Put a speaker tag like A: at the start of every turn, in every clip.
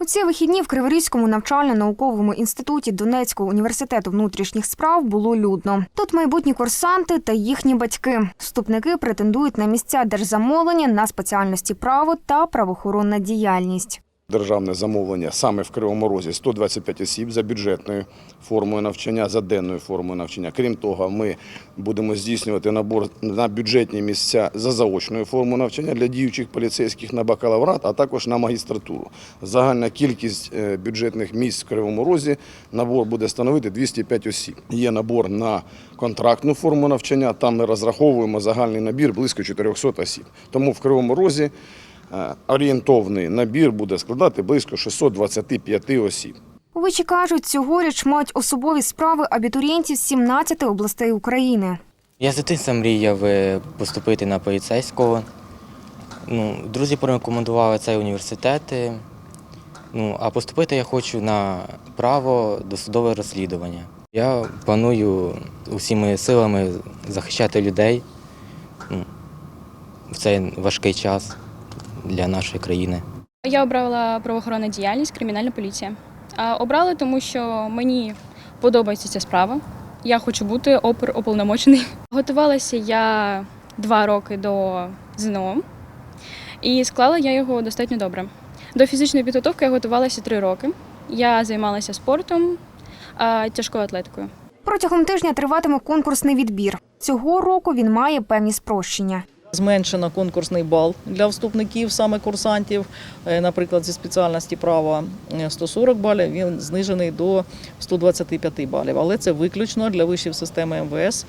A: У ці вихідні в Криворізькому навчально-науковому інституті Донецького університету внутрішніх справ було людно. Тут майбутні курсанти та їхні батьки. Вступники претендують на місця держзамовлення на спеціальності право та правоохоронна діяльність.
B: Державне замовлення саме в Кривому Розі 125 осіб за бюджетною формою навчання, за денною формою навчання. Крім того, ми будемо здійснювати набор на бюджетні місця за заочною формою навчання для діючих поліцейських на бакалаврат, а також на магістратуру. Загальна кількість е, бюджетних місць в Кривому Розі набор буде становити 205 осіб. Є набор на контрактну форму навчання. Там ми розраховуємо загальний набір близько 400 осіб. Тому в Кривому Розі орієнтовний набір буде складати близько 625 осіб.
A: У Вичі кажуть, цьогоріч мають особові справи абітурієнтів з 17 областей України.
C: Я з дитинства мріяв е, поступити на поліцейського. Ну, друзі порекомендували цей університет. е, Ну, а поступити я хочу на право досудове розслідування. Я планую усіми силами захищати людей ну, в цей важкий час для нашої країни.
D: Я обрала правоохоронну діяльність, кримінальна поліція. А обрала, тому що мені подобається ця справа. Я хочу бути опер уповномочений. Готувалася я два роки до ЗНО і склала я його достатньо добре. До фізичної підготовки я готувалася три роки. Я займалася спортом, тяжкою атлетикою.
A: Протягом тижня триватиме конкурсний відбір. Цього року він має певні спрощення.
E: Зменшено конкурсний бал для вступників, саме курсантів. Е, Наприклад, зі спеціальності права е, 140 балів, він знижений до 125 балів. Але це виключно для вишів системи МВС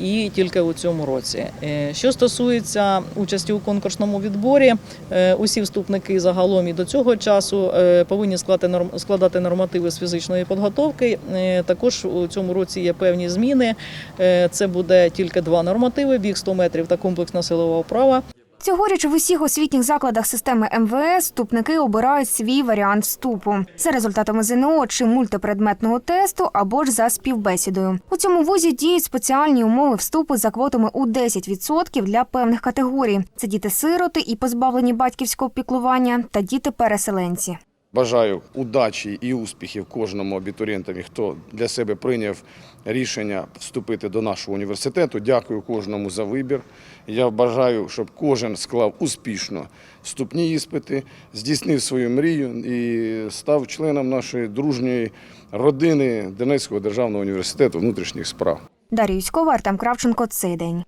E: і тільки у цьому році. Е, Що стосується участі у конкурсному відборі, е, усі вступники загалом і до цього часу е, повинні складати норм- складати нормативи з фізичної підготовки. Також у цьому році є певні зміни. Це буде тільки два нормативи: біг 100 метрів та комплексна силова вправа.
A: Цьогоріч в усіх освітніх закладах системи МВС вступники обирають свій варіант вступу за результатами ЗНО чи мультипредметного тесту або ж за співбесідою. У цьому вузі діють спеціальні умови вступу за квотами у 10% для певних категорій: це діти-сироти і позбавлені батьківського піклування та діти-переселенці.
B: Бажаю удачі і успіхів кожному абітурієнтові, хто для себе прийняв рішення вступити до нашого університету. Дякую кожному за вибір. Я бажаю, щоб кожен склав успішно вступні іспити, здійснив свою мрію і став членом нашої дружньої родини Донецького державного університету внутрішніх справ.
A: Дар'я Юськова, Артем Кравченко. Цей день.